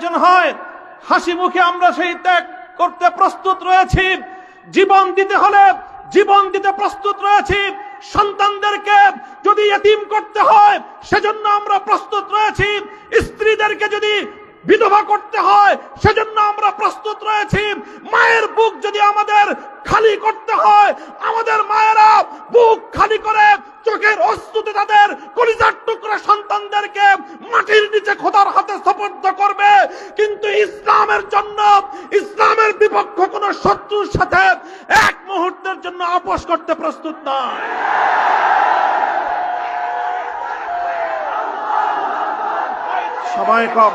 প্রয়োজন হয়। হাসি মুখে আমরা সেই ত্যাগ করতে প্রস্তুত রয়েছি। জীবন দিতে হলে জীবন দিতে প্রস্তুত রয়েছি। সন্তানদেরকে যদি এতিম করতে হয়, সেজন্য আমরা প্রস্তুত রয়েছি। স্ত্রীদেরকে যদি বিধবা করতে হয়, সেজন্য আমরা প্রস্তুত রয়েছি। মায়ের বুক যদি আমাদের খালি করতে হয়, আমাদের মায়েরা বুক খালি করে চোখের অস্তুতে তাদের কলিজার টুকরা সন্তানদেরকে মাটির নিচে খোদার হাতে সপর্দ করবে। কিন্তু ইসলামের জন্য, ইসলামের বিপক্ষ কোন শত্রুর সাথে এক মুহূর্তের জন্য আপোষ করতে প্রস্তুত নয়। সবাই কম।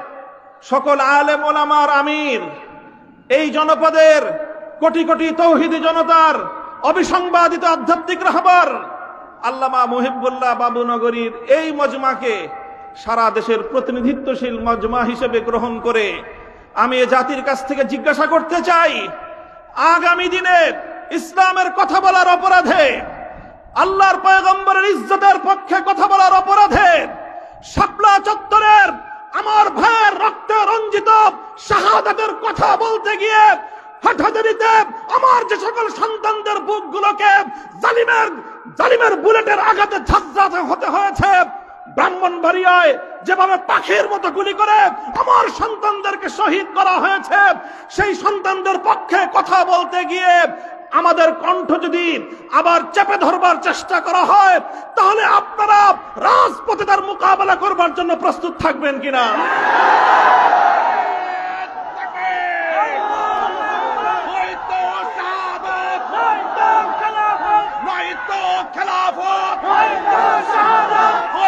সকল আলেম ওলামার আমির, এই জনপদের কোটি কোটি তৌহিদি জনতার অবিসংবাদিত আধ্যাত্মিক রাহবার আল্লামা মুহিবুল্লাহ বাবুনগরীর এই মজমাকে সারা দেশের প্রতিনিধিত্বশীল মজমা হিসেবে গ্রহণ করে আমি এ জাতির কাছ থেকে জিজ্ঞাসা করতে চাই, আগামী দিনে ইসলামের কথা বলার অপরাধে, আল্লাহর পয়গম্বরের ইজ্জতের পক্ষে কথা বলার অপরাধে শাপলা চত্বরের আমার ভাইয়ের রক্তে রঞ্জিত শাহাদাতের কথা বলতে গিয়ে হঠাৎরিতে আমার যে সকল সন্তানদের বুকগুলোকে জালিমের জালিমের বুলেটের আঘাতে ঝাঁঝরাতে হতে হয়েছে ব্রাহ্মণবাড়িয়ায় যেভাবে পাখির মতো গুলি করে আমার সন্তানদেরকে শহীদ করা হয়েছে, সেই সন্তানদের পক্ষে কথা বলতে গিয়ে আমাদের কণ্ঠ যদি আবার চেপে ধরবার চেষ্টা করা হয়, তাহলে আপনারা রাজপথে তার মোকাবেলা করবার জন্য প্রস্তুত থাকবেন কিনা?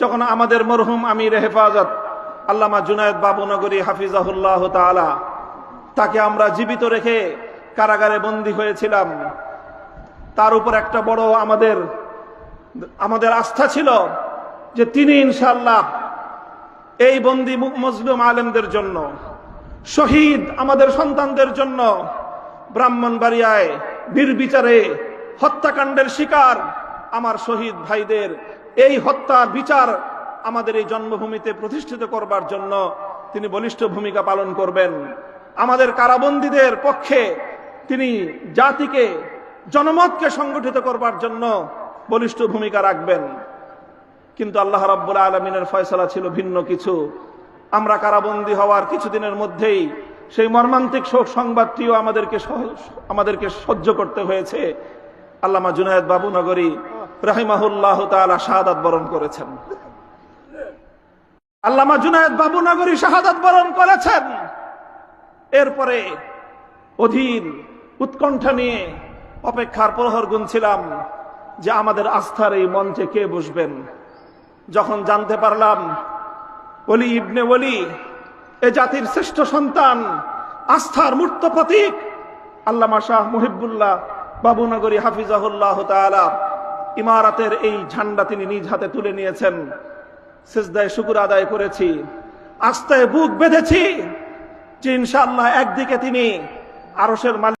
যখন আমাদের মরহুম আমির হেফাজত আল্লামা জুনায়দ বাবুনগরী হাফিজাহুল্লাহ তালা তাকে আমরা জীবিত রেখে কারাগারে বন্দী হয়েছিলাম। তার উপর একটা বড় আমাদের আমাদের আস্থা ছিল যে তিনি ইনশাল্লাহ এই বন্দি মজলুম আলেমদের জন্য, শহীদ আমাদের সন্তানদের জন্য ব্রাহ্মণবাড়িয়ায় নির্বিচারে হত্যাকাণ্ডের শিকার আমার শহীদ ভাইদের এই হত্যার বিচার আমাদের এই জন্মভূমিতে প্রতিষ্ঠিত করবার জন্য তিনি বলিষ্ঠ ভূমিকা পালন করবেন। আমাদের কারাবন্দীদের পক্ষে তিনি জাতিকে, জনমতকে সংগঠিত করবার জন্য বলিষ্ঠ ভূমিকা রাখবেন। কিন্তু আল্লাহ রাব্বুল আলমিনের ফয়সলা ছিল ভিন্ন কিছু। আমরা কারাবন্দী হওয়ার কিছুদিনের মধ্যেই সেই মর্মান্তিক শোক সংবাদটিও আমাদেরকে আমাদেরকে সহ্য করতে হয়েছে। আল্লামা জুনায়দ বাবু নগরী রাহিমাহুল্লাহ তাআলা শাহাদাত বরণ করেছেন। আল্লামা জুনায়দ বাবু নগরী শাহাদাত বরণ করেছেন। এরপরে অধীর উৎকণ্ঠা নিয়ে অপেক্ষার প্রহর গুনছিলাম যে আমাদের আস্থার এই মঞ্চে কে বসবেন। যখন জানতে পারলাম ওলি ইবনে ওলি, এ জাতির শ্রেষ্ঠ সন্তান, আস্থার মূর্ত প্রতীক, আল্লামা শাহ মুহিবুল্লাহ বাবুনগরী হাফিজাহুল্লাহ তাআলা ইমারাতের এই ঝান্ডা তিনি নিজ হাতে তুলে নিয়েছেন। সেজদায় শুকুর আদায় করেছি। আস্তায় বুক বেঁধেছি। যে ইনশাআল্লাহ একদিকে তিনি আরসের মালিক